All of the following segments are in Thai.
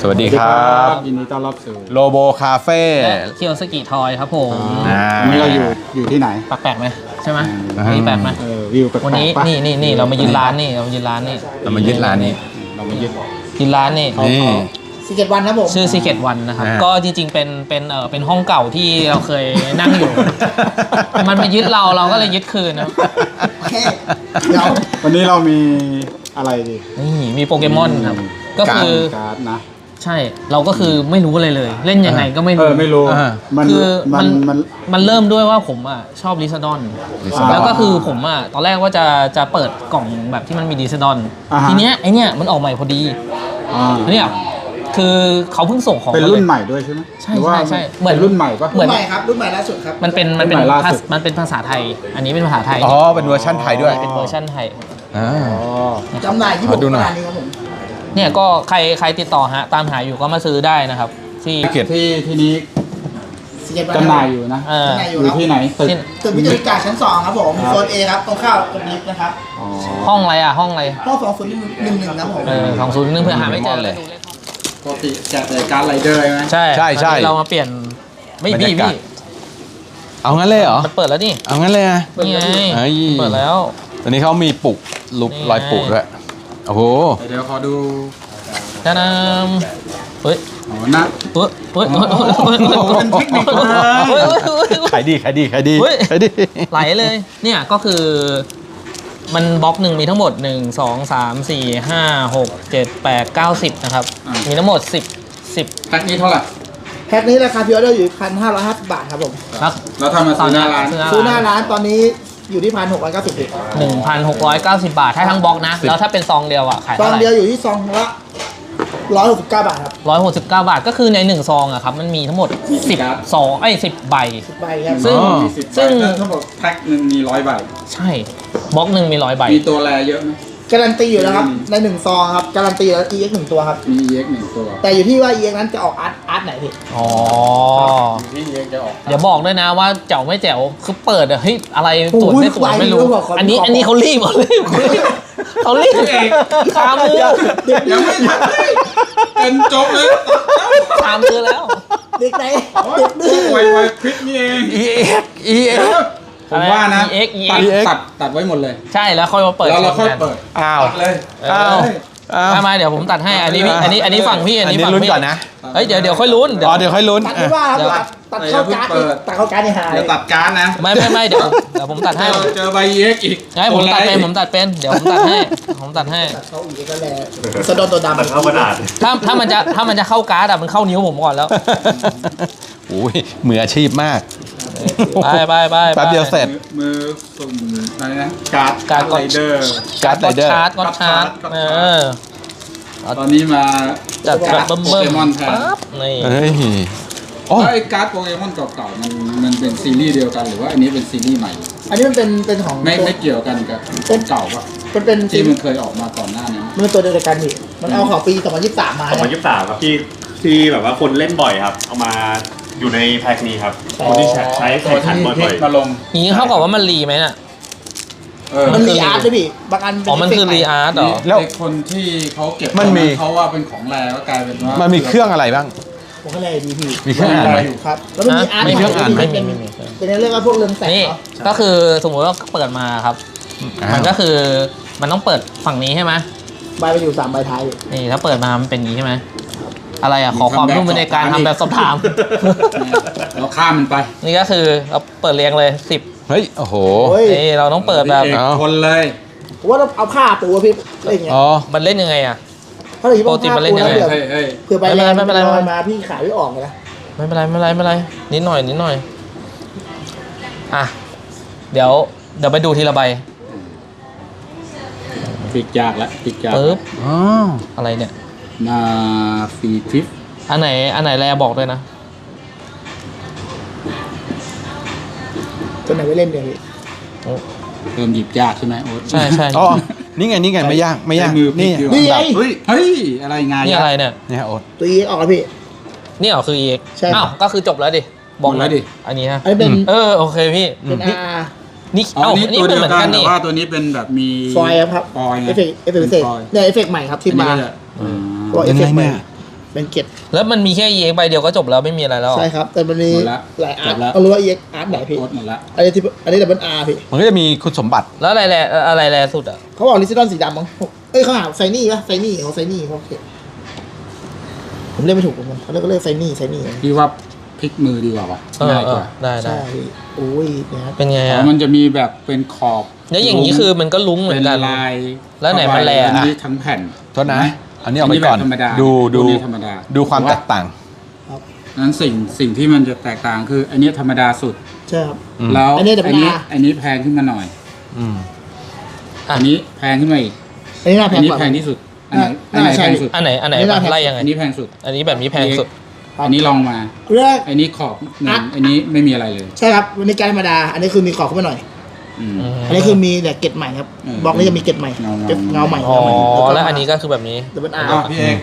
สวัสดีครับยินดีต้อนรับสู่โลโบคาเฟ่และเคียวสกิทอยครับผมอ่าวันนี้เราอยู่อยู่ที่ไหนแปลกๆไหมใช่ไหมอ่านี่แปลกไหมเออวิวแปลกๆวันนี้ปะนี่นี่นี่เรามายืนร้านนี่เรามายืนร้านนี่เรามายึดร้านนี้เรามายึดยืนร้านนี่นี่สิเกตวันนะผมชื่อ Secret One นะครับอ่าก็จริงๆเป็นเป็นเออเป็นห้องเก่าที่เราเคยนั่งอยู่ มันมายึดเราเราก็เลยยึดคืนนะเฮ้ยเดี๋ยววันนี้เรามีอะไรดีนี่มีโปเกมอนครับก็คือการ์ดนะ ใช่เราก็คือไม่รู้อะไรเลย เล่นยังไงก็ไม่เอรู้อไม่รู้อ่ามันคือมัมันนมัน มันเริ่มด้วยว่าผมอะชอบลิซาดอน Lizardon แล้วก็คือผมอะตอนแรกว่าจะจะเปิดกล่องแบบที่มันมีลิซาดอน อ่าฮะ ทีเนี้ยไอเนี้ยมันออกใหม่พอดีอ่าเนี่ยคือเขาเพิ่งส่งของเป็นมารุ่นเลยใหม่ด้วยใช่ไหมใช่หรือว่าใช่ใช่เหมืเป็อนนรุ่นใหม่ปะ เหมืรุ่อนนใหม่ครับ รุ่นใหม่ล่าสุดครับ มันเป็นมันเป็นรุ่นใหม่ล่าภาสุษดมันเป็นภาษาไทย อันนี้เป็นภาษาไทยอ๋อ เป็นเวอร์ชั่นไทยด้วยเป็นเวอร์ชันไทย อ่าอ๋อจำหน่ายที่ขผอมดูหน่อยร้านนี้ครับผม เนี่ยก็ใครใครติดต่อฮะตามหาอยู่ก็มาซื้อได้นะครับ ที่ เกียรติที่ที่นี้สิเกตวันจำหน่ายอยู่นะ เออ จำหน่ายออยู่ยู่ครับที่ไหนตึกที่ ตึกวิทยาการชั้นสองครับผมครับโซนเอครับตรงข้าวตรงลิฟต์นะครับอ๋อห้องอะไรอะ ห้องอะไรห้องสองศูนย์หนึ่งหนึ่งหนึ่งนะผมเออของศูนย์นึงเพื่อหาไม่เจอเลย ปกติแจกแต่การ์ดไรเดอร์ใช่ไหมใช่ใช่ใช่วันนี้เรามาเปลี่ยน ไม่บรรพี่ยากาศ พี่เอางั้นเลยเหรอ มันเปิดแล้วนี่เอางั้นเลยอะนี่ไงเอ้ย เปิดแล้ว ตอนนี้เขามีปลุกลุกนี่ไง รอยปลุกด้วย โอ้โหเดี๋ยวขอดูดานามเฮ้ยอ๋อหน้าเฮ้ยเฮ้ยเฮ้ยเฮ้ยโอ้โหเป็นเทคนิคเลยเฮ้ยเฮ้ยเฮ้ยเฮ้ยขายดีขายดีขายดีเฮ้ยขายดีไหลเลย เนี่ยก็คือมันบล็อกหนึ่งมีทั้งหมด 1 2 3 4 5 6 7 8 9 10 นะครับ มีทั้งหมด 10 10แพ็คนี้เท่าไหร่แพ็คนี้ราคาพิออเดอร์อยู่พันห้าร้อยห้าสิบบาทครับผมนักแล้วทำมาซื้อหน้าร้านซื้อหน้าร้านตอนนี้ อยู่ที่พันหกร้อยเก้าสิบหนึ่งพันหกร้อยเก้าสิบบาท ถ้าทั้งบล็อกนะ แล้วถ้าเป็นซองเดียวอะ ขายซอเท่างไหร่เดียวอยู่ที่ซองละร้อยหกสิบเก้าบาทครับร้อยหกสิบเก้าบาท ก็คือในหนึ่งซองอะครับ มันมีทั้งหมดสิบซองไอ้สิบใบสิบใบครับซึ่ง อ๋อ มีสิบซึ่ง ใบถ้าบอกแพ็คหนึ่งมีร้อยใบ ใช่ บล็อกหนึ่งมีร้อยใบ มีตัวแรเยอะไหม การันตีอยู่แล้วครับ อืม ในหนึ่งซองครับ การันตีแล้ว EX หนึ่งตัวครับ มี EX หนึ่งตัวแต่อยู่ที่ว่า EX นั้นจะออกอาร์ตอาร์ตไหนพี่อ๋อ ที่ EX จะออกเดี๋ยวบอกด้วยนะว่าแจ๋วไม่แจ๋วคือเปิดอะเฮ้ยอะไรตรวจไม่ตรวจไม่รู้โอ้ยใครรู้บอกขออันนี้ขออันนี้เขารีบเหรอรีบเขารีบคามือยังไม่ทันเลยเป็นจบเลยคามือแล้ว เด็กไหนโอ๊ยเด็กดื้อไวไวคลิปนี่เอง EX EX ผมว่านะ EX ตัด EX ตัดตัดไว้หมดเลยใช่แล้วค่อยมาเปิดแล้วเราค่อยเปิดอ้าว ตัดเลยเอออ้าวอ้าวมามาเดี๋ยวผมตัดให้อันนี้พี่อันนี้อันนี้ฝั่งพี่อันอันนี้นี้ฝั่งลุ้นพี่ก่อนนะเฮ้ยเดี๋ยวเดี๋ยวค่อยลุ้นเดี๋ยว อ๋อเดี๋ยวค่อยลุ้นตัดไม่ว่าครับเดี๋ยวตัดตัดเข้าการ์ดนี่ตัดเข้าการ์ดนี่หาย เดี๋ยวตัดการ์ดนะไม่ไม่ไม่เดี๋ยวเดี๋ยวผมตัดให้เจอเจอใบ EX อีกให้ผมตัดเป็นผมตัดเป็นเดี๋ยวผมตัดให้ผมตัดให้ ตัดเข้าอีกก็แล้วสะดอนตัวดำมันเข้ากระดาษถ้าถ้ามันจะถ้ามันจะเข้าการ์ดอะมันเข้านิ้วผมก่อนแล้ว โอ้ยมืออาชีพมาก ไปไปไปไปแป๊บเดียวเสร็จ มือสุ่มอะไรนะการ์ดการ์ดไรเดอร์ การ์ดไรกดเดอร์ ชาร์จกดชาร์จกดชาร์จเออตอนนี้มาจัดแบบเบิ่มโปเบิ่เกมมอนแทนปั๊บนี่เฮ้ยโอ้แล้วไอ้การ์ดโปเกมอนเก่าๆมันมันเป็นซีรีส์เดียวกันหรือว่าอันนี้เป็นซีรีส์ใหม่ อันนี้มันเป็นเป็นของไม่ไม่เกี่ยวกันกับต้นเก่าปะมันเป็นที่มันเคยออกมาก่อนหน้านี้มันเป็นตัวเดียวกันพี่มันเอาของปี 2023 มาสองพันยี่สิบสามครับที่ที่แบบว่าคนเล่นบ่อยครับ เอามา อยู่ในแพ็คนี้ครับคนที่ใช้ใช้ตัใช้วขันที่บ่ฮิอยตมาลงอย่างนี้เท่ากับว่ามันรีไหมน่ะ เออมันรีอาร์ตด้วยพี่บางอันเป็อ๋อ มันคือรีอาร์ตเหรอ แล้วไอ้คนที่เขาเก็บมันมี เขาว่าเป็นของแรก็กลายเป็นว่ามันมีเครื่องอะไรบ้าง ผมก็เลยดีพี่มีเครื่องอ่านไหมครับแล้วมันมีอาร์ตมีเครื่องอ่านไหม เป็นเป็นในเรื่องว่าพวกเรืองแสงนี่เนาะก็คือสมมุติว่าเปิดมาครับอ้าวมันก็คือมันต้องเปิดฝั่งนี้ใช่ไหมใบไปอยู่สามใบท้ายอยู่นี่ถ้าเปิดมามันเป็นอย่างนี้ใช่ไหม อะไรอะ ขอความร่วมมือในการทำแบบสอบถาม เราข้ามมันไป นี่ก็คือเราเปิดเรียงเลยสิบเฮ้ย โอ้โหโอ้ยนี่เราต้องเปิดแบบเอกเอาคนเลย ผมว่าต้องเอาผ้าปูอะพี่อะไรอย่างเงี้ยอ๋อ มันเล่นยังไงอะเพราะเราอยู่ปกติมันเล่นยังไงเผื่อเฮ้ยเฮ้ยเผื่อใบแรงไม่เป็นไรไม่เป็นไรลอยมาพี่ขายไม่ออกเลยนะไม่เป็นไรไม่เป็นไรไม่เป็นไรนิดหน่อยนิดหน่อย อะ เดี๋ยวเดี๋ยวไปดูทีละใบปิกยากแล้วปิกยากปึ๊บ อ๋อ อะไรเนี่ย นาฟีทิฟอันไหนอันไหนแลบอกด้วยนะ ตัวไหนไว้เล่นเดี๋ยวพี่โอ้เริ่มหยิบยากใช่ไหมโอ๊ตใช่ใช่อ๋อ นี่ไงนี่ไงไม่ยากไม่ยากใช้มือพลินี่กดีกว่านี่ไง เฮ้ยเฮ้ยอะไรงาน นี่อะไรเนี่ย เนี่ยโอ๊ตตัวอีออกแล้วพี่ นี่เหรอคือ EX ใช่ครับ อ้าวก็คือจบแล้วดิบอกแล้วดิ อันนี้ฮะอันนี้เป็นเออโอเคพี่เป็นอืมอานี่อ๋อเอ้านี่นี่ตัวเป็นเดียวเหมือนกักันนแต่นี่ว่าตัวนี้เป็นแบบมีฟอยล์ครับฟอยล์ไงเอฟเฟกต์เอฟเฟกต์พิเศษฟอยล์เนี่ยเอฟเฟกต์ใหม่ครับที่มา อันนี้ก็จะอืม บอกเอยัฟงเฟไงกต์ใหม่เนี่ยเป็นเก็บแล้วมันมีแค่ EX ใบเดียวก็จบแล้วไม่มีอะไรแล้วเหรอใช่ครับ แต่มันมีหมดละหลายอาร์ตจบละเอารู้ว่า EX อาร์ตไหนพี่โคตรหมดละอันนี้ที่อันนี้ดับเบิลอาร์พี่มันก็จะมีคุณสมบัติแล้วอะไรแลอะไรแลสุดอะเขาบอกลิซิดอนสีดำมั้งเอ้ยเขาหาไซนี่ปะไซนี่เขาไซนี่เขาเขียนผมเรียกไม่ถูกผมเขาเรียกก็เรียกไซนี่ไซนี่พี่ว่าพลิกมือดีกว่าว่ะเออง่ายเอกอว่าได้ได้ใช่พี่โอ้ยเนี่ยครับเป็นไงอ๋อะอมันจะมีแบบเป็นขอบ แล้วอย่างนี้คือมันก็ลุ้งเหมืเป็อนนกันลาย แล้วไหนมันแลอะอันนี้ทั้งแผ่นโทษนะ อันนี้เอาไปก่อนแบบธรรมดาดูดูตัวนี้ธรรมดา ดูความแตกต่าง นั้นสิ่งสิ่งที่มันจะแตกต่างคือ อันนี้ธรรมดาสุด ใช่ครับ อืม แล้วอันนี้ธรรมดา อันนี้อันนี้แพงขึ้นมาหน่อย อืมอะอันนี้แพงขึ้นมาอีก อันนี้น่าแพอังนนี้กว่า แพงที่สุด อันไหนอันไหนน่าใช่ แพงสุด อันไหนอันไหนอันนี้น่าแพงไล่ยังไง อันนี้แพงสุด อันนี้แบบนี้แพงสุด อันนี้ลองมา เรื่อง อันนี้ขอบหนึ่อะ งอันนี้ไม่มีอะไรเลย ใช่ครับมันมีการธรรมดา อันนี้คือมีขอบขึ้นมาหน่อย อืมอันนี้คือมีแต่เกล็ดใหม่ครับเออบล็อกนี้จะมีเกล็ดใหม่เงาๆเกล็ดเงาใหม่อ๋อเงาใหม่แล้วอันนี้ก็คือแบบนี้ดับเบิลอาร์อะพี่เอก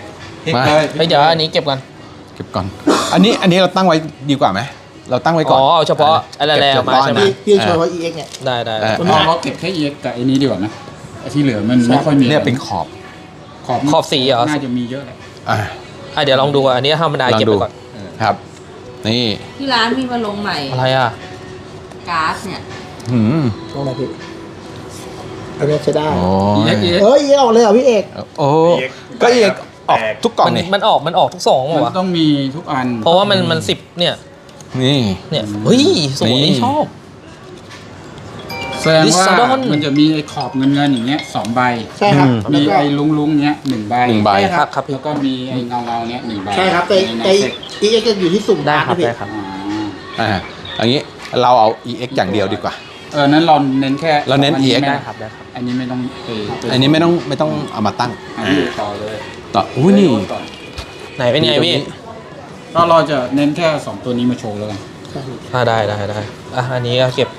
พลิกมาเลยเฮ้ยเดี๋ยวอันนี้เก็บกันเก็บก่อน อันนี้อันนี้เราตั้งไว้ดีกว่าไหมเราตั้งไว้ก่อน อ๋อเอาเฉพาะอะไรแลออกมาใช่ไหมพี่พี่ช่วยว่า EX เนี่ย ได้ได้เอได้อมันเอาเราเก็บแค่เอ็กกับไอ้นี้ดีกว่านะไอ้ที่เหลือมันไม่ค่อยมีเนี่ยเป็นขอบ ขอบขอบสีเหรอ น่าจะมีเยอะแหละอ่าอะเดี๋ยวลองดูอะอันนี้ธรรมดาลองเก็บดูไปก่อน ครับ นี่ ที่ร้านมีมาลงใหม่ อะไรอะก๊าซเนี่ย หืมตรงไหนพี่อันนี้ใช้ได้ โอ้เอ็ยกเอ็กเฮ้ย EX ออกเลยเหรอพี่เอก โอ้ก็เอกออกทุกกล่องมันนี่มันออกมันออกทุกสองเหรมัอนวะต้องมีทุกอันเพราะว่ามันมันสิบเนี่ย นี่ เนี่ยเฮ้ยสวยนี่ ชอบ แสดงว่า Lissabon มันจะมีไอ้ขอบเงินเงินๆอย่างเงี้ยสองใบ ใช่ครับอืมมีแล้วก็ไอ้ลุงลุงๆเนี้ยหนึ่งใบหนึ่งใบใช่ครับครับพี่ แล้วก็มีไอ้เงาเงาๆเนี้ยหนึ่งใบใช่ครับแต่ในแต่เซ็ต EX จะอยู่ที่สุ่มได้อาร์ตครับนะพี่ได้ครับ อ่า อ่าอย่างนี้เราเอา EX อย่างเดียวดีกว่า เออนั้นเราเน้นแค่เราเน้นอั EX ม่ได้ครับได้ครับ อันนี้ไม่ต้องเออเป็อันนี้ไม่ต้องไม่ต้องเอามาตั้งอันนี้ต่อเลยต่ออุ้ยนี่ ก่อนไหนเป็นไงพี่ก็เราจะเน้นแค่สองตัวนี้มาโชว์แล้วกันอ่าได้ได้ได้อะอันนี้ก็เก็บ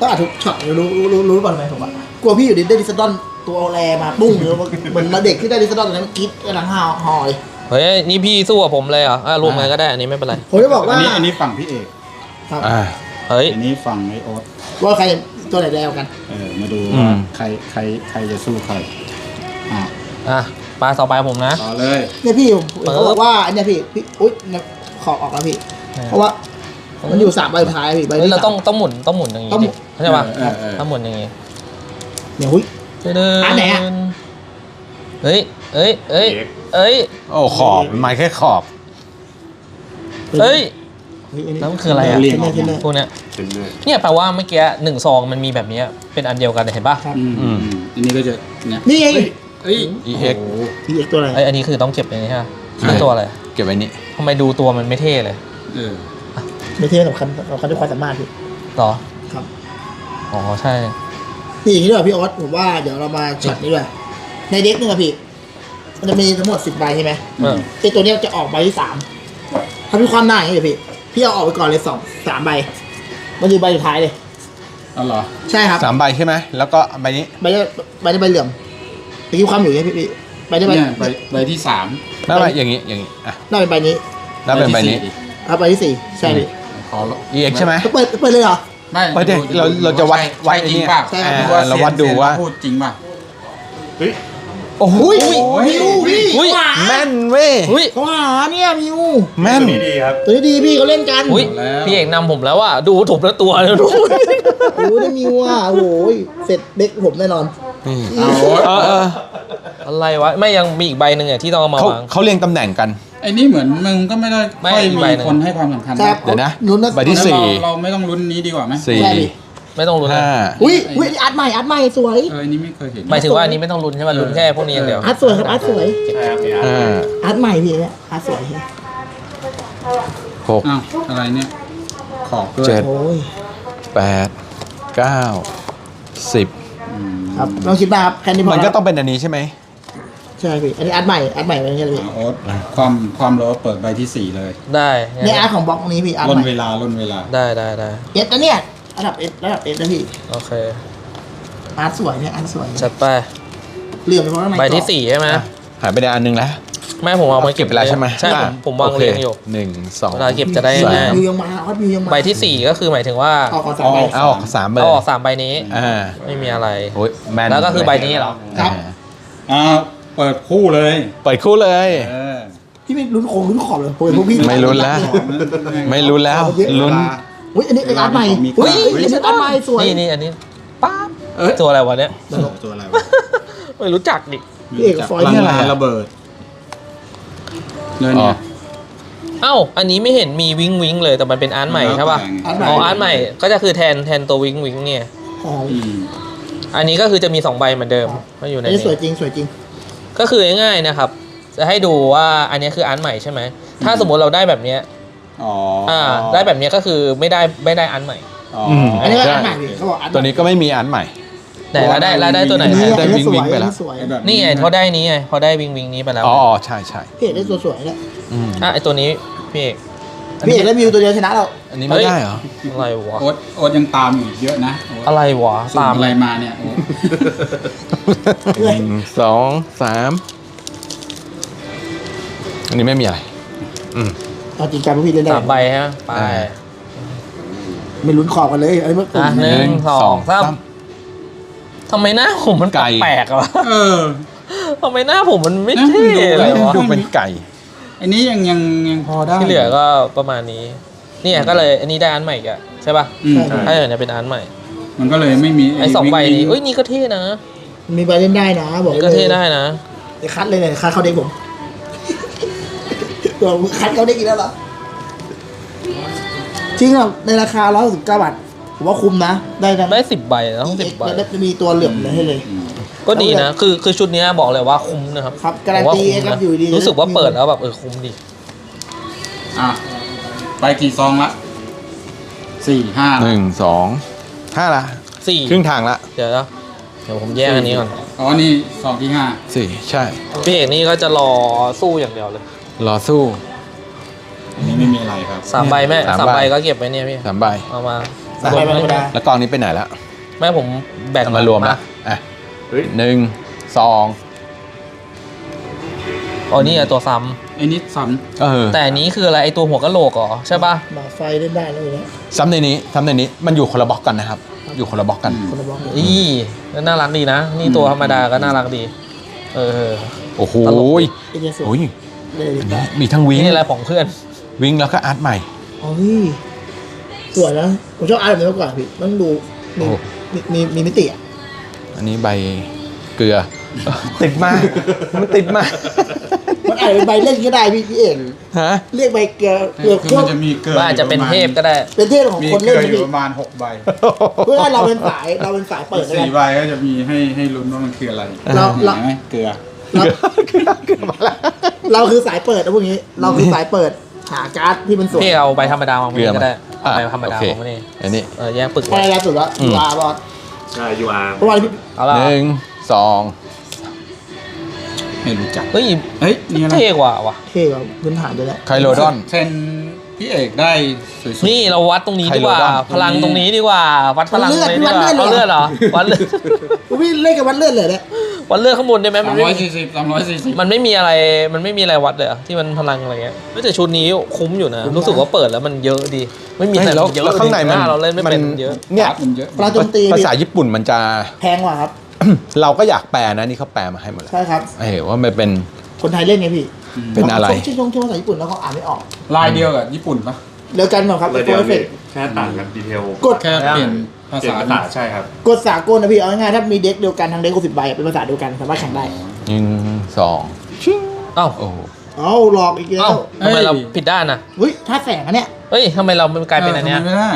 ก็อาจทุกช็อตรู้รู้รู้รู้ก่อนไหมผมอะกลัวพี่อยู่ดีได้ดิสดอนตัวเอาแรมาปุ้งหรือว่าเหมือนเราเด็กที่ได้ดิสดอนตอนนั้นกรีดกำลังห่อห่อเลยเฮ้ยนี่พี่สู้กับผมเลยเหรออะรวมกันก็ได้อันนี้ไม่เป็นไรผมจะบอกอัว่านนี้อันนี้ฝั่งพี่เอกครับอ่าเฮ้ยอันนี้ฝั่งไอโอ๊ต ว่าใครตัวไหนแรงกัน เออมาดูอืว่ามใครใครใครจะสู้ใครอ่าอะปลาต่อไปผมนะ ต่อเลยเนี่ยพี่ผมเขาบอกว่าอันเนี้ยพี่พี่อุ๊ยเนี่ยขอออกแล้วพี่ เพราะว่ามันอยู่สามใบสุดท้ายพี่ใบเฮ้ยที่เราสามต้องต้องหมุนต้องหมุนอย่างงี้ต้องหมุดิน เข้าใจป่ะเออเออถ้าหมุนอย่างงี้เนี่ยหุ้ยอันไหนอะ เฮ้ยเอ้ยเอ้ยเอ้ยโอ้ขอบไม้แค่ขอบเอ้ยเฮ้ยอัแล้วมันคืออะไรอะเทนเนอร์เทนเนอร์พวกเนี้ย เป็นเนื้อเนี่ยแปลว่าเมื่อกี้หนึ่งซองมันมีแบบเนี้ยเป็นอันเดียวกันเลยเห็นป่ะครับอืมอืมอันนี้ก็จะเนี่ยนี่ไงเอ้ย EX โอ้โหพี่เอกตัวอะไรไอยอันนี้คือต้องเก็บอย่างนี้ใช่ไหมใช่นี่ตัวอะไรเก็บไว้นี่ทำไมดูตัวมันไม่เท่เลยเออไม่เท่สำคัญสำคัญด้วยความสามารถพี่ต่อครับ อ๋อใช่ นี่อย่างนี้ด้วยพี่ออสผมว่าเดี๋ยวเรามาช็อตนี้ด้วยในเด็กนึงอะพี่ มันจะมีทั้งหมดสิบใบใช่ไหมเออ ไอตัวเนี้ยจะออกใบที่สามถ้าพี่ความหน้าอย่างนี้เลยพี่ พี่เอาออกไปก่อนเลยสองสามใบ มันอยู่ใบสุดท้ายเลยเอาเหรอใช่ครับสามใบใช่ไหมแล้วก็ใบนี้ใบนี้ใบนี้ใบเหลื่อมตะกี้ความอยู่อย่างนี้พี่พี่ใบนี้ใบเนี่ยใบใบที่สามไม่ไม่อย่างนี้อย่างนี้อะน่าเป็นใบนี้แล้วเป็นใบนี้ ที่สี่ครับใบที่สี่ใช่พี่ขอ EX ใช่ไหม เปิดเปิดเลยเหรอ ไม่เปิดดิเราเราจะวัดวัดไอ้จริเนี่งยเปล่าใช่ครับดูว่าเราวัดดูว่า พูดจริงป่ะ โอ้โหอุ้ยมิวพี่อุ้ยเขาหาแม่นเว้ยอุ้ยเขาหาเนี่ยมิวแม่นตัวนี้ดีครับตัวนี้ดีพี่เขาเล่นกันอุ้ยพี่เอกนำผมแล้วอะดูถูกแล้วตัวเลยดูโอ้โหได้มิวอะโอ้โหเสร็จเด็กผมแน่นอนนี่เอาเออเอออะไรวะไม่ยังมีอีกใบหนึ่งอะที่ต้องเอามาเขาวางเขาเรียงตำแหน่งกันไอ้นี่เหมือนมึงก็ไม่ได้ไม่ค่อยอีกมีใบหนึ่งคนให้ความสำคัญครับเดี๋ยวนะลุ้นนะใบที่งั้นสี่เราเราไม่ต้องลุ้นนี้ดีกว่าไหมสี่ใช่ดิ ไม่ต้องลุ้นห้าอุ้ยอุ้ยอัดใหม่อัดใหม่สวยเอออันนี้ไม่เคยเห็นหมายถึงว่าอันนี้ไม่ต้องลุ้นใช่ไหมลุ้นแค่พวกนี้อย่างเดียวอัดสวยครับอัดสวยใช่ครับมีอาร์ตห้าอัดใหม่พี่เนี่ยอัดสวยหกอ้าวอะไรเนี่ย ขอบด้วยเจ็ดโอ้ยแปดเก้าสิบอืมครับลองคิดมาครับแค่นี้พอมันก็แล้วต้องเป็นอันนี้ใช่ไหมใช่พี่อันนี้อัดใหม่อัดใหม่เป็นไงพี่อ่าโอ๊ตความความโลเปิดใบที่สี่เลยได้เนี่ยอัดของบล็อกนี้พี่อัดล่ใหนม่เวลาล่นเวลาได้ได้ได้เอสนะเนี่ย ระดับเอสระดับเอสนะพี่โอเคอัดสวยเนี่ยอัดสวยจัดไป เหลื่อมไปเพราะข้างในใบที่สี่ใช่ไหมอะหายไปได้อันหนึงแล้วไม่ผมเอามาเก็บไปแล้วใช่ไหมใช่ผมอะผมวางโคเรียงอยู่ หนึ่งสองเวลาเก็บจะได้สามง่ายมิวยังมาอัดมิวยังมาใบที่สี่ก็คือหมายถึงว่าออกก่อนสามใบ เอาออกสามเบอเอาร์ออกสามใบนี้ อ่าไม่มีอะไร โอ้ยแมนแล้วก็คือใบนี้เหรอ ครับ อ่าอ่าเปิดคู่เลยเปิดคู่เลย เออพี่ไม่ลุ้นโค้งลุ้นขอบเลยผมเห็นพวกพี่ไม่ลุ้นแล้วไม่รู้แล้วลุ้น อุ้ยอันนี้เป็นอาร์ตใหม่มีอุ้ยกล้ามอันนี้เป็นอาร์ตใหม่สวย นี่นี่อันนี้ป๊าบตัวอะไรวะเนี่ยตัวอะไรวะไม่รู้จักดิ พี่เอกฟอยล์พลันี่งอะไรงานอะระเบิดเลยอ๋อเนี่ย เอ้า อันนี้ไม่เห็นมีวิงวิงเลยแต่มันเป็นอาร์ตใหม่ใช่ป่ะอาร์ตใหม่อ๋ออาร์ตใหม่ก็จะคือแทนแทนตัววิงวิงเนี่ย อ๋ออืมอันนี้ก็คือจะมีสองใบเหมือนเดิมมาอยู่ในอันนี้นี้ สวยจริงสวยจริง ก็คือง่ายๆนะครับ จะให้ดูว่าอันนี้คืออาร์ตใหม่ใช่ไหม ถ้าสมมติเราได้แบบเนี้ย อ๋ออ่า ได้แบบเนี้ยก็คือไม่ได้ไม่ได้อาร์ตใหม่ อ๋อม อันนี้ก็ใช่อาร์ตใหม่พี่เขาบอกอาร์ตใหม่ตัวนี้ก็ไม่มีอันใหม่ แต่เราได้เราได้ตัวไหนอันแทนี้นได้อันนี้สวยวิ่งๆไปอันแล้วนี้สวยไอ้แบบนี่ไงเขาได้นี้ไงเขาได้วิงวิงนี้ไปแล้วอ๋อใช่ใช่พี่เอกได้ตัวสวยแล้วอืมอะไอตัวนี้พี่เอกพี่เอกได้วิวตัวเดียวชนะเราอันนี้ไม่ได้เหรอ อะไรวะโอ๊ตโอ๊ตยังตามอยู่เยอะนะโอ๊ตอะไรวะสุ่ตามอะไรมาเนี่ยโอ๊ตหนึ่งสองสามอันนี้ไม่มีอะไร อืม เอาจริงจังพวกพี่เล่นได้สามใบฮะไปอ่า ไม่ลุ้นขอบกันเลยอันนี้เมื่ออะหนึ่งสองสามทำไมหน้าผมมันไก่ แปลกๆวะเออ ทำไมหน้าผมมันไม่นะเท่ดูเลยวะ ดูเป็นไก่ อันนี้ยังยังยังพอได้ที่เหลือก็ประมาณนี้ เนี่ยก็เลยอันนี้ได้อันใหม่อีกอะใช่ป่ะอืมถ้าอย่างนี้เป็นอันใหม่มันก็เลยไม่มีไอ้สองใบนี้วิ่เอ้ยนี่ก็เท่นะมีใบเล่นได้นะ บอกนี่ก็เท่ได้นะ เดี๋ยวคัดเลยเนี่ยคัดเขาเด็กผม ตัวคัดเขาเด็กอีกแล้วเหรอ จริงอะในราคาร้อยสิบเก้าบาทผมว่าคุ้มนะ ได้ทั้งได้สิบใบนะต้องสิบใบ แล้วจะมีตัวเหลืองเลยให้เลย ก็ดีนะ คือคือชุดเนี้ยบอกเลยว่าคุ้มนะครับครับการันตีผมว่าครับนะอยู่ดีรู้สึกว่าเปิดแล้วแบบเออคุ้มดี อะ ไปกี่ซองละสี่ห้าหนึ่งสองห้าละสี่ ครึ่งทางละเดี๋ยวนะเดี๋ยวผมแยกอันนี้ก่อน อ๋อ นี่ซองที่ห้าสี่ใช่ พี่เอกนี่ก็จะรอสู้อย่างเดียวเลย รอสู้ อันนี้ไม่มีอะไรครับ สามใบแม่สามสามใบ ใบก็เก็บไว้เนี่ยพี่ สามใบเอามาสามใบธรรมดา แล้วกองนี้ไปไหนละแม่ผมแบ่งเอามารวมละอะเฮ้ยหนึ่งสองอ๋อนี่อะตัวซ้ไอ้นี่ซ้เออำแต่อันนี้คืออะไรไอตัวหัวกะโหลกเหรอใช่ป่ะ หมาไฟเล่นได้แล้วเนี่ยซ้ำในนี้ซ้ำในนี้มันอยู่คนละบล็อกกันนะครับ อยู่คนละบล็อกกัน คนละบล็อกเลยอีแล้วน่ารักดีนะ นี่ตัวธรรมดาก็น่ารักดี เออ โอ้โหตลกไอ้เนี่ยสวยโอ้ย เลยอันนี้มีทั้งวิงนี่อะไรของเพื่อน วิงแล้วก็อาร์ตใหม่อ๋อนี่สวยนะผมชอบอาร์ตแบบนี้มากกว่าพี่ต้องดูมีโอ้มีมีมีมิติอะอันนี้ใบเกลือ ติดมากมันติดมากมันอาจจะเป็นใบเล่นก็ได้พี่พี่เอกฮะเรียกใบเกลือำเกลือคือเครื่อมังนจะมีเกลือว่าอาจจะเป็นเทพก็ได้ เป็นเทพของมีคนเกลืเล่นอนะอยู่พี่ประมาณหกใบเพื่อเราเป็นสายเราเป็นสายเปิดนะสี่ใบก็จะมีให้ให้ลุ้นว่ามันคืออะไรเราเราห็นไหมเกลือ เราเกลือเกลือมาแล้วเราคือสายเปิดนะพวกนี้ เราคือสายเปิด หาการ์ดที่มันสวยพี่เอาใบธรรมดาวางไว้เกลือนี่ก็มาได้เอาใบธรรมดาโอเควางไว้นี่อันนี้เออแยกปึกไปไว้ล่าสุดแล้วอืมลาบอสใช่ UR เมื่อวานพี่เอาละหนึ่งสองไม่รู้จักเฮ้ยเฮ้ยนี่อะไรเท่กว่าว่ะเท่กว่าพื้นฐานด้วยแหละไคโลดอนเซน พี่เอกได้สวยๆ นี่เราวัดตรงนี้ดีกว่าไคโลดอนพลังตรงนี้ดีกว่า วัดพลังตรงนี้ดีกว่าวัเอาดเลืเลืออดดเหรอ วัดเลือดพี่เล่นกับวัดเลือดเลยเนี่ยวัดเลือดข้างบนได้ไหมสามัมนไม่ร้อยมีสี่สิบสามร้อยสี่สิบมันไม่มีอะไรมันไม่มีอะไรวัดเลยเหรอที่มันพลังอะไรเงี้ยไม่แต่ชุดนี้คุ้มอยู่นะ รู้สึกว่าเปิดแล้วมันเยอะดี ไม่มีแต่แล้วเยอะแล้วข้างในมันเราเล่นไม่เป็นเยอะ เนี่ย มันเยอะปลาโจมตีภาพี่ษาญี่ปุ่นมันจะ แพงกว่าครับ เราก็อยากแปลนะนี่เขาแปลมาให้หมดแล้วใช่ครับ เออว่ามันเป็นคนไทยเล่นไงพี่ เป็นอะไร ชื่อชงชื่อภาษาญี่ปุ่นแล้วเขาอ่านไม่ออกลายเดียวกับญี่ปุ่นปะเดียวกันหมดครับเลยโฟเดียวเฟกแค่ต่างกันดีเทลกดแค่เปลี่ยนภาเปลี่ยนษาภาษาใช่ครับ กดสากลนะพี่เอาง่ายๆถ้ามีเด็กเดียวกันทั้งเด็กกสิบใบเป็นภาษาเดียวกันสามารถแข่งได้หนึ่งสองเอ้าโอ้โหเอ้าหลอกอีกแล้เอ้าวทำไมเราผิดด้านน่ะเฮ้ยถ้าแสงอันเนี้ยเฮ้ยทำไมเรามันกลายเป็นอันเนี้ยไม่ได้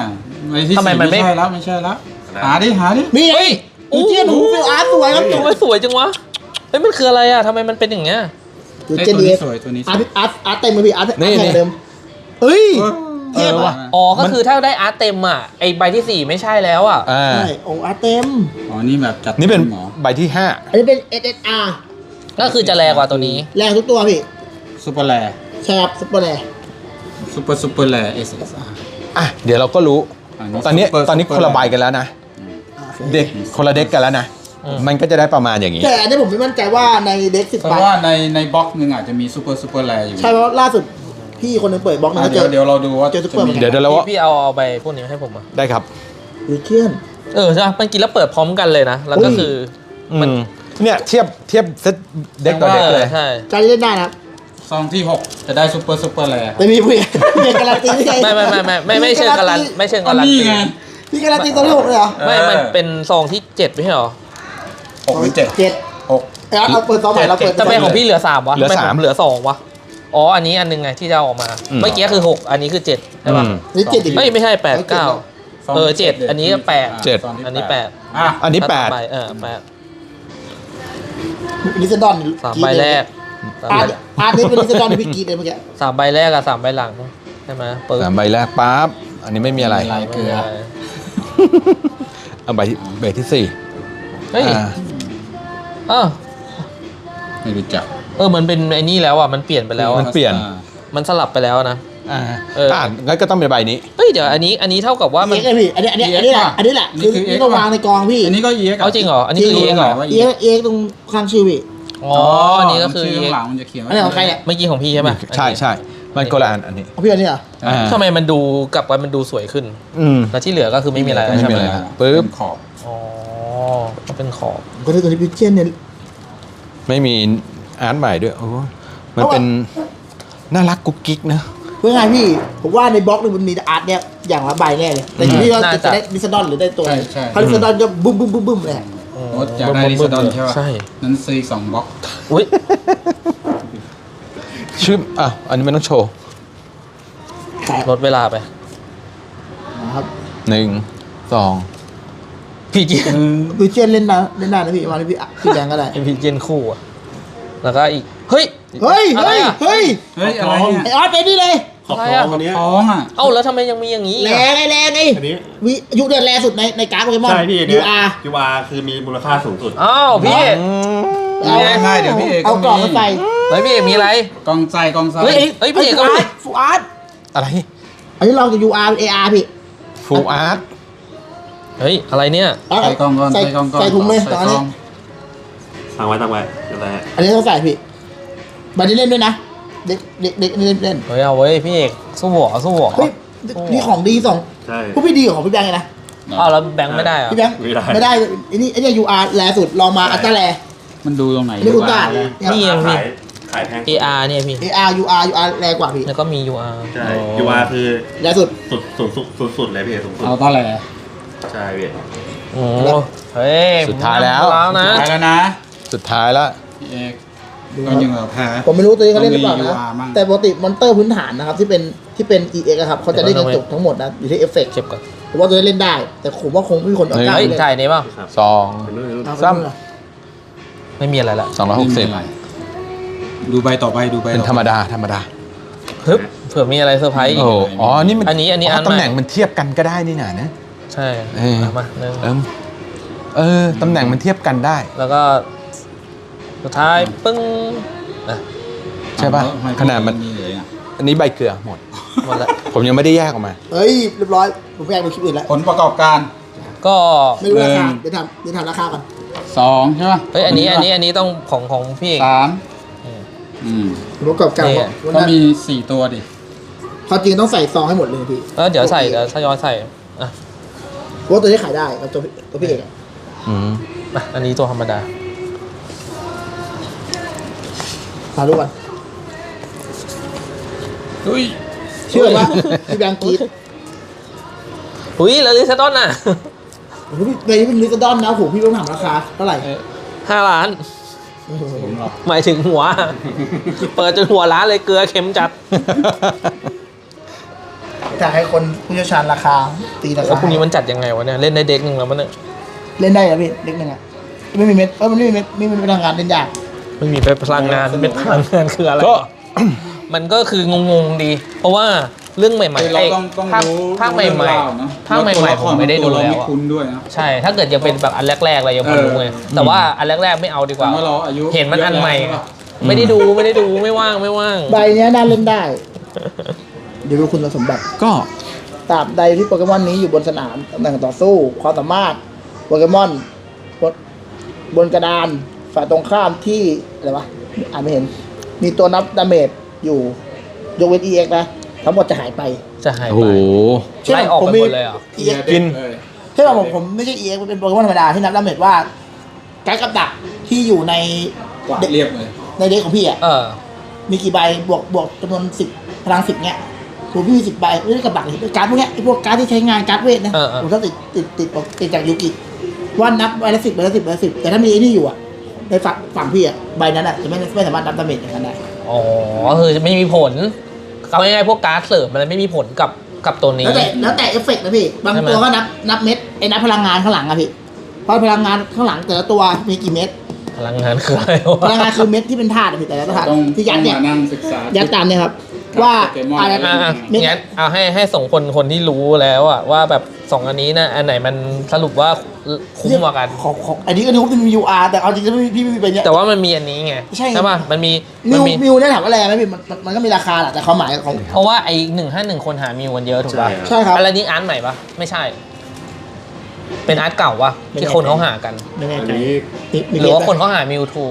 ไอ้ที่ทำไมมันไม่ไม่ใช่แล้วไม่ใช่แล้วหาดิหาดินี่ไงเฮ้ยดูเจียนหูฟิลอาร์ตสวยครับทำไมสวยจังวะเฮ้ยมันคืออะไรอะทำไมมันเป็นอย่างเงี้ย ดูไอ้เจนตัวดีนี้สวยตัวนี้สอาร์วตยอาร์ตอาร์ตเต็มเลยพี่อาร์ตอาร์ตนี่แข่งนี่เดิมเฮ้ยเออว่ะอ๋อ ก็คือถ้าได้อาร์ตเต็มอะไอใบที่สี่ไม่ใช่แล้วอะอ่าใช่โอ้อาร์ตเต็มอ๋อนี่แบบจัดนี่เป็นหมอใบที่ห้าอันนี้เป็น SSR ก็คือจะแรงกว่าตัวนี้ แรงทุกตัวพี่ซูเปอร์แลใช่ครับซุปเปอร์แรงซูเปอร์ซูเปอร์แลเอสเอสอาร์อะเดี๋ยวเราก็รู้ ตอนนี้ตอนนี้คนละใบกันแล้วนะอ่าเด็กคนละเด็กกันแล้วนะอื มมันก็จะได้ประมาณอย่างนี้แต่อันนี้ผมไม่มั่นใจว่าในเด็กสิบเพใบราะว่าในในบล็อกหนึ่งอาจจะมีซูเปอร์ซูเปอร์แลอยู่ใช่เพราะล่าสุดพี่คนหนึงเปิดบล็อกนึงอะแล้วเจเดี๋ยวอ เดี๋ยวเราดูว่าเจอซุปเปอร์ จะมี เดี๋ยวเดี๋ยวเราพี่พี่เอาเอาใบพวกนี้ให้ผมอะได้ครับดูเคียน เออใช่ปะมันกินแล้วเปิดพร้อมกันเลยนะ แล้วก็อุ้ยคือมันเนี่ยเทียบเทียบเซตเด็กต่อเด็กเลย ใช่การเล่นได้นะครับ ซองที่หกจะได้ซูเปอร์ซูเปอร์แรร์แต่มีพี่พี่การันตีไม่ใช่ไม่ไม่ไม่ไม่ไม่ไม่เชิงการันไม่เชิงการันนี่ตีไง พี่การันตีตัวที่หกเลยเหรอ ไม่ มันเป็นซองที่เจ็ดไม่ใช่เหรอ หกหรือเจ็ดเจ็ดหกเอ้ยเราเปิดซองใหม่เราเปิดทำไมของพี่เหลือสามวะเหลือทำไมสามผมเหลือสองวะ อ๋อ อันนี้อันหนึงไงที่จะเอาออกมา อืม เมื่อกี้คือหกอันนี้คือเจ็ดใช่ป่ะ อืม นี่เจ็ดดิเฮ้ยไม่ใช่แปดเก้าซงเออที่เจ็ดอันนี้ก็แปดาเจ็ดซงที่อันนี้แปด อะอันนี้แปดสามใบเออแปดลิซดอนสามใบแรกสามอาใบร์ตอาร์ตนี่เป็นลิซดอนที่พี่กรีดเลยเมื่อกี้สามใบแรกกับสามใบหลังใช่ไหมเปิดสามใบแรกปั๊บอันนี้ไม่มีอะไร ลายเกลือเอาใบที่ใบที่สี่เฮ้ยอ่า เออไม่รู้จักเออมันเป็นไอ้นี่แล้วอะมันเปลี่ยนไปแล้วมัอะนเปลี่ยน อ่ามันสลับไปแล้วนะ อ่าเอออ่ อ่างั้นก็ต้องเป็นใบนี้ เฮ้ยเดี๋ยวอันนี้อันนี้เท่ากับว่ามัน เอ็กซ์ไงพี่อันนี้อันนี้อันนี้แหละอันนี้แหละคือนี่ก็วางในกองพี่ อันนี้ก็เอ็กเอาจริงเหรออันนี้คือจริงเองเหรอว่าเอ็กซ์เอ็กซ์ตรงข้างชื่อพี่อ๋ออันนี้ก็คือ ชื่เอข้างงหลังมันจะเขียนอันนี้ของใครอะเมื่อกี้ของพี่ใช่ป่ะใช่ใช่มันคนละอันอันนี้ของพี่อันนี้เหรออ่าทำไมมันดูกลับกันมันดูสวยขึ้น อืมแล้วที่เหลือก็คือไม่มีอะไรแล้วไม่ใช่มีไหมอะไรปึ๊บเป็นขอบอ๋อก็ เป็นขอบก็คือตัวนี้พิเชียนเนี่ย ไม่มีอาร์ตใหม่ด้วยโอ้มันเป็นน่ารักกุ๊กกิ๊กนะเพื่อไงพี่ ผมว่าในบล็อกหนึงมันมีอาร์ตเนี่ยอย่างละใบแน่เลย แต่อยู่ที่เราจะได้ลิซดอนหรือได้ตัวไหนถ้าลิซดอนจะบึ้มบึ้มบึ้มบึ้มเลยโอ้อยากได้ลิซดอนใช่ป่ะใช่นั้นซื้ออกสองบล็อกอุ้ยชื่ออะอันนี้ไม่ต้องโชว์แต่ลดเวลาไปนะครับหนึ่งสอง พี่เจนพิเชียนเล่นได้เล่นได้นะพี่มาที่พี่พี่แบงก็ได้พี่เจนคู่อะแล้วก็อีกเฮ้ยเฮ้ยอะไรเฮ้ยอะเฮ้ยเฮ้ยอะไรเนี่ยไอออสไปนี่เลยขอบอะไรท้ออะงวันนี้ยท้องอะเอ้าแล้วทำไมยังมีอย่างนี้อีกแรอะงไงแรงไงอันนี้วิอายุเดือนแรงสุดในในการ์ดโปเกมอน ใช่พี่อันยูเนี้ยอาร์ยูอาร์คือมีมูลค่าสูงสุด อ้าวพี่เอาง่ายๆเดี๋ยวพี่เอกเอากล่องมี มาใส่เฮ้ยพี่เอกมีอะไรกองใจกองไซเฮ้ยเฮ้ยพี่เอกก็มีฟูอาร์ตอะไรอันนี้ลองจากยูอาร์เออาร์พี่ฟูลอาร์ต เฮ้ย อะไรเนี่ยเอาใส่กองก่อนใส่ใส่กองก่อนใส่ถุงเลยตอนใส่นี้กองสั่งไว้สั่งไว้เดี๋ยวแหละอันนี้ต้องใส่พี่บันนี้เล่นด้วยนะ เด็กเด็กเด็กเล่นเล่นเฮ้ยเอาเว้ยพี่เอกสู้หัวสู้หัวเฮ้ยนี่ของดีสองใช่พวกพี่ดีกว่าของพี่แบงค์เลยนะ อ้าวแล้วแบงค์ไม่ได้เหรอพี่แบงค์ไม่ได้ไม่ได้อันนี้อันนี้ยูอาร์แรสุดลองมาอัลตร้าแรมันดูตรงไหนอันนี้คุณตานี่ยังพี่ ขายขายแพง AR เนี่ยพี่ เออาร์ยูอาร์ยูอาร์แรงกว่าพี่แล้วก็มี UR ใช่ยูอาร์คือแรงสุดสุดสุดสุดสุดสุดเลยพี่สูงสุดเอาตอนแหล ใช่พี่โอ้เฮ้ยสุดท้ายแล้ว แล้วนะ ไปแล้วนะสุดท้ายละพี่เอกก็ยังเราแพ้ ผมไม่รู้ตัวนี้เขาเล่นหรือเปล่าต้องมีนะ UR มั่ง แต่ปกติมอนเตอร์พื้นฐานนะครับ ที่เป็นที่เป็น EX อะครับเขาจะเล่นกันจบทั้งหมดนะ อยู่ที่เอฟเฟกต์เก็บก่อนผมว่าตัวนี้เล่นได้ แต่ผมว่าคงไม่มีคนเอากล้าเฮ้ยเล่นถ่ายนี้เปล่าสองเป็นนู่นเป็นนู่นเอาซ้ไปเลยไม่มีอะไรละสองร้อยหกสิบไม่มีอะไรดูใบต่อไปดูใบเป็นต่อไปธรรมดาธรรมดาฮึบเผื่อมีอะไรเซอร์ไพรส์อีก โอ้อ๋อนี่มันอันนี้อันนี้อันใหม่ ตำแหน่งมันเทียบกันก็ได้นี่นานะ ใช่เออเอามาหนึ่งเออเออตำแหน่งมันเทียบกันได้ แล้วก็สุดท้ายปึ้งอะใช่ป่ะทำไขนาดมันมีเลยอะอันนี้ใบเกลือหมด หมดละผมยังไม่ได้แยกออกมา เฮ้ยเรียบร้อย ผมไม่อยากดูคลิปอื่นแล้ว ผลประกอบการก็ไม่รู้ราคาหนึ่งเดี๋ยวทำเดี๋ยวทำราคาก่อนสองใช่ป่ะเฮ้ยอันนี้อันนี้อันนี้ต้องของของพี่เอก สามอืม อืมผมประกอบการนี่บอกก็มีสี่ตัวดิ ความจริงต้องใส่ซองให้หมดเลยพี่ แล้วเดี๋ยวใส่เดี๋ยวทยอยใส่อะเพราะ ว่าตัวนี้ขายได้กับตัวพี่ตัวพี่เอกอะอืมอะอันนี้ตัวธรรมดามาดูกันอุ้ยเชื่อว่าพี่แบงค์กรีดอุ้ยแล้วลิซาดอนน่ะโอ้โหพี่ในนี้เป็นลิซดอนนะโอ้โหพี่ต้องถามราคาเท่าไหร่ห้าล้านโอ้โหผมหรอกหมายถึงหัว เปิดจนหัวร้านเลยเกลือเค็มจัดอยากให้คนผู้เชี่ยวชาญราคา ตีราแล้วคาพรุ่งนี้มันจัดยังไงวะเนี่ย เล่นได้เด็กหนึ่งแล้วมันเนี่ย เล่นได้เหรอพี่เล็กหนึ่งอะไม่มีเม็ดเออมันไม่มีเม็ดไม่มีพลังงานเล่นยาก ไม่มีไปพลังงานเป็นพลังงานคืออะไร ก็ มันก็คืองงๆดี เพราะว่าเรื่องใหม่คือๆเราไอ้ต้องต้องภาครู้ภาคใหรู้เรื่องม่ราวเนอะๆภาคใหม่ๆผมไม่ได้ดูเราแล้วไม่อะคุ้นด้วยนะ ใช่ ถ้าเกิดยังเป็นแบบอันแรกๆอะไรยังพอรู้ไง เออ แต่ว่าอันแรกๆไม่เอาดีกว่า แต่ว่าเราอายุเห็นมันอันใหม่ เยะแล้ว ไม่ได้ดูไม่ได้ดูไม่ว่างไม่ว่าง ใบเนี้ยน่าเล่นได้ เดี๋ยวดูคุณสมบัติก็ ตราบใดที่โปเกมอนนี้อยู่บนสนามตำแหน่งต่อสู้ ความสามารถโปเกมอนบนบนกระดานฝ่ายตรงข้ามที่อะไรวะอ่านไม่เห็น มีตัวนับดาเมจอยู่ยกเว้น EX นะ ทั้งหมดจะหายไปจะหายโอ้ไปโห ไล่ออกไปหมดเลยเหรอ EX กินเลยใช่ป่ะผมผมไม่ใช่ EX มันเป็นโปเกมอนธรรมดาที่นับดาเมจว่าการดกับดักที่อยู่ในกวาดเรียบเลย ในเด็กของพี่อะ เออ มีกี่ใบบวกบวกจำนวนสิบพลังสิบเนี้ย ผมพี่มีสิบใบไม่ได้กับดักเลยการ์ดพวกเนี้ยไอ้พวกการ์ดที่ใช้งานการ์ดเวทนะเออเออ ผมต้องติดติดติดติดติดจากยูกิว่านับใบละสิบใบละสิบใบละสิบแต่ถ้ามีไอ้นี่อยู่อะในฝั่งฝั่งพี่อะใบนั้นอะจะไม่ไม่สามารถนับดาเมจอย่างนั้นได้อ๋อคือไม่มีผลเอาง่ายๆพวกการ์ดเสริมมันไม่มีผลกับกับตัวนี้ แล้วแต่แล้วแต่เอฟเฟกต์นะพี่บางใช่ไหม ตัวก็นับนับเม็ดไอ้นับพลังงานข้างหลังอะพี่เพราะพลังงานข้างหลังแต่ละตัวมีกี่เม็ดพลังงานคืออะไรพลังวะงานคือเม็ดที่เป็นธาตุอะพี่แต่ละธาตุต้องที่ยัดเนี่ย ต้องมานั่งศึกษายัดตามเนี่ยครับครับ ว่าโปเกมอนอะไรอะอะเม็ดงั้นเอาให้ให้ส่งคนคนที่รู้แล้วอะว่าแบบสองอันนี้นะอันไหนมันสรุปว่าคุ้มกว่ากันของของอันนี้ก็นึกว่าเป็นมิวอาร์แต่เอาจริงๆแล้วพี่พี่ไม่มีไปเนี่ยแต่ว่ามันมีอันนี้ไงใช่ป่ะมันมีมิมันวมีมิวเนี่ยถามว่าแรงไหมพี่มันมันมันก็มีราคาแหละแต่ความหมายของเพราะว่าไอ้หนึ่งห้าหนึ่งคนหามิวกันเยอะถูกป่ะใช่ครับใช่ครับอะไรนี้อาร์ตใหม่ปะไม่ใช่ เป็นอาร์ตเก่าปะไม่ที่แน่คนเขาหากันไม่แน่อันใจนี้มีมีหรือว่าเม็ดคนเขาหามิวทู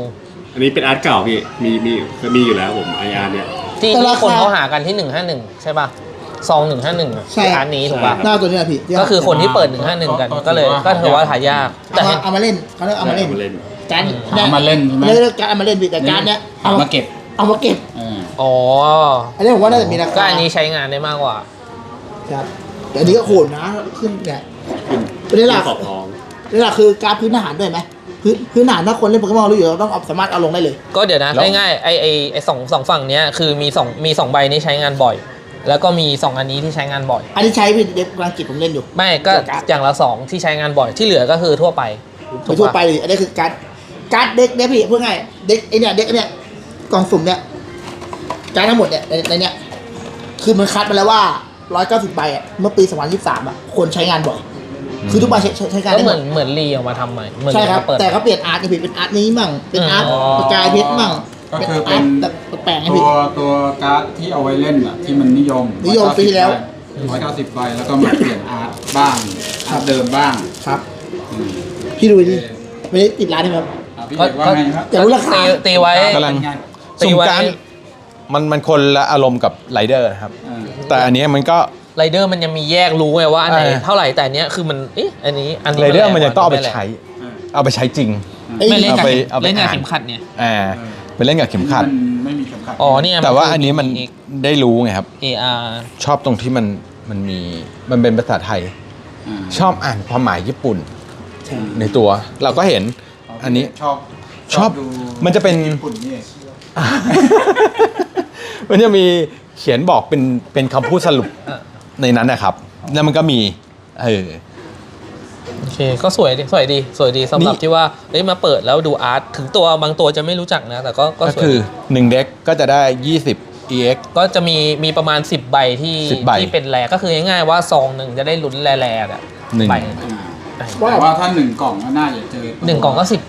อันนี้เป็นอาร์ตเก่าพี่มีมีมีอยู่แล้วผมไออาร์เนี่ย ที่แต่ราที่คาคนเขาหากันที่หนึ่งห้าหนึ่งใช่ปะซองหนึ่งห้าหนึ่งใช่อาร์ตนี้ถูกปะหน้าตัวเนี้ยพี่ที่ก็คือคนที่เปิดหนึ่งห้าหนึ่งกัน ก็เลยก็ถือว่าหายาก แต่เอาเห็มานเอามาเล่นเขาเรียกเอามาเล่นเอามาเล่น การเอามาเล่นใช่ไหม เรียกการเอามาเล่นพี่แต่การเนี้ยเอามาเก็บเอามาเก็บเอออ๋อ อันนี้ผมว่าน่าจะมีราคาก็อันนี้ใช้งานได้มากกว่า ครับแต่อันนี้ก็โหดนะขึ้นเนี่ย ขึ้นประเด็นหลัก ขอบทองประเด็นหลักคือการพื้นฐานด้วยไหม พื้นพื้นฐานถ้าคนเล่นโปเกมอนรู้อยู่เราต้องเอาสามารถเอาลงได้เลย ก็เดี๋ยวนะแล้ว ง่ายๆไอไอไอสองสองฝั่งเนี้ยคือมีสองมีสองใบนี้ใช้งานบ่อย แล้วก็มีสองอันนี้ที่ใช้งานบ่อย อันนี้ใช้เป็นเด็กกลางกิจผมเล่นอยู่ ไม่ก็การ์ดอย่างละสองที่ใช้งานบ่อยที่เหลือก็คือทั่วไปถูไปกทั่วไปปะเลยอันนี้คือการดการดเด็กเนี่ยพี่พูดง่ายเด็กไอเนี่ยเด็กเนี่ยกล่องสุ่มเนี่ยการดทั้งหมดเนี่ยในในเนี่ยคือมันคัดมาแล้วว่า 190ใบอะเมื่อปี2023อะคนใช้งานบ่อย คือทุกใบใช้ใช้ใช้งานก็ได้เหหมมือด นเหมือนรีออกมาทำใหม่เหมือนใช่ครับมาเปิด แต่เขาเปลี่ยนอาร์ตนี่พี่เป็นอาร์ตนี้มั่งเป็นอาร์ตอ๋อ ประกายเพชรมั่งก็เป็นคือเป็อาร์นตแบบแปลกๆไงตัพี่ วตัวการ์ดที่เอาไว้เล่นอะที่มันนิยมนิยมปีที่แล้ว ร้อยเก้าสิบใบแล้วก็มาเปลี่ยนอาร์ตบ้างอาร์ตเดิมบ้างครับ อืมพี่ดูดิไม่ได้ติดร้านใช่ไหมครับ อะพี่เอกว่าไงครับแต่รู้ราคา ตีตีไว้ กำลัง เป็นไงตีสุ่มไว้การมันมันคนละอารมณ์กับไรเดอร์นะครับอ่าแต่อันเนี้ยมันก็ ไรเดอร์มันยังมีแยกรู้ไงว่าอันไหนเออเท่าไหร่แต่อันเนี้ยคือมันเอ๊ะอันนี้อันนี้ไรเดอร์มันแรยังต้องเอาไปแรใช้ เอาไปใช้จริงเอ้ยไม่เล่นกับเอาไปเข็มเอาไปเล่นกับอ่านเข็มขัดเนี่ยอ่าไปเล่นกับเข็มขัดมันไม่มีเข็มขัดอ๋อเนี่ยแต่ว่าอันนี้มันอีกได้รู้ไงครับ AR ชอบตรงที่มันมันมีมันเป็นภาษาไทยาชอบอ่านความหมายญี่ปุ่นใช่ในตัวเราก็เห็นอันนี้ชอบชอบดูมันจะเป็นญี่ปุ่นนี่มันจะมีเขียนบอกเป็นเป็นคำพูดสรุปเออ ในนั้นนะครับ แล้วมันก็มี เออ โอเค ก็สวยดีสวยดี สวยดีสำหรับนี่ ที่ว่าเอ้ยมาเปิดแล้วดูอาร์ตถึงตัวบางตัวจะไม่รู้จักนะ แต่ก็ก็ก็สวยคือ ดี1 เด็กก็จะได้ 20 EX ก็จะมีมีประมาณ 10 ใบที่10ใบที่เป็นแรก็คือง่ายๆว่าซองหนึ่งจะได้ลุ้นแร่ๆอะหนึ่ง ใบอ่าแต่ว่าถ้าหนึ่งกล่องก็น่าจะเจอหนึ่งกล่องก็สิบ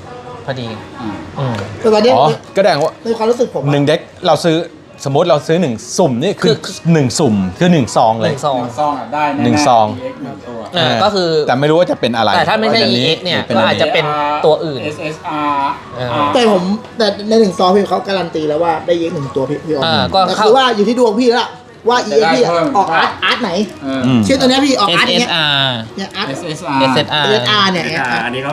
พอดีอ่าอืม แต่ตอนเนี้ยอ๋อ ก็แสดงว่าในความรู้สึกผมอะหนึ่งเด็กเราซื้อ สมมติเราซื้อหนึ่งสุ่มนี่คือคือหนึ่งสุ่มคือหนึ่งซองหเลย นึ่งซองหนึ่งซองอะได้แน่ๆ หนึ่งซอง EX หนึ่งตัวอ่าก็คือแต่ไม่รู้ว่าจะเป็นอะไรแต่ถ้าไม่ใช่ว่ EX เนี่ยหรืก็อาจจะ เป็นตัวอื่น SSR อ่าอ่าแต่ผมแต่ในหนึ่งซองพี่เขาการันตีแล้วว่าได้เยอะหนึ่งตัวพี่พี่อออ่าก็แต่เข้า คือว่าอยู่ที่ดวงพี่แล้วล่ะว่าเอจะได้พี่เพิ่ม ออกอาร์ตอาร์ตไหนเออ อืมเช่นตัวเนี้ยพี่ออกอาร์ตอย่างเงี้ย SSR เนี่ยอาร์ต SSR SSR SSR เนี่ยอ่าอันนี้ก็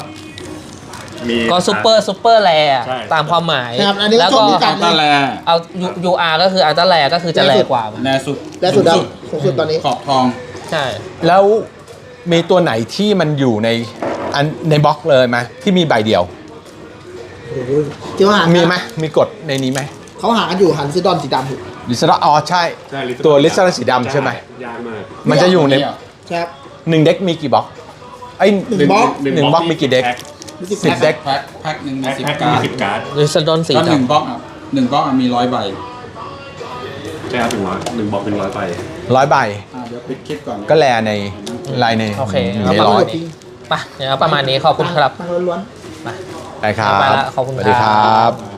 มี ก็ซูเปอร์ซูเปอร์แรใช่ ตามความหมายครับอันนี้ก็แล้วชก็อบรู้จัอัลตร้าแลเอา UR ก็คืออัลตร้าแรก็คือจะแรกว่ามันแลสุดและสุดดาวสูงสุดตอนนี้ ขอบทอง ใช่ แล้วมีตัวไหนที่มันอยู่ในอันในบล็อกเลยไหมที่มีใบเดียวโอ้โหเจ้าหามีมีไหมมีกฎในนี้ไหมเขาหากันอยู่หันซิดอนสีดำถูกลิซาอ๋อใช่ ใช่ลิซาตัวลิซาสีดำใช่ไหมยากมาก มันจะอยู่ในใช่ครับ หนึ่งเด็กมีกี่บล็อกไอ้หนึ่งบล็อก หนึ่งบล็อกมีกี่เด็ก รู้สึกสิบแพ็คเด็กแพ็คแพ็คหนึ่งมีแพ็คสิบแพ็คการ์มีดสิบการ์ดลิซาดอนสีก็หนึ่งดำบล็อกอะหนึ่งบล็อกอะมีร้อยใบใช่ครับถึงร้อยหนึ่งบล็อกเป็นร้อยไปร้อยใบอ่าเดี๋ยวปิดคลิปก่อนก็แลในลายในโอเคในเอาประร้อมายณนี้ไปเดี๋ยวประมาณนี้ขอบคุณครับตังค์ล้วนไปครับไปละขอบคุณสวัสดีคครัรับ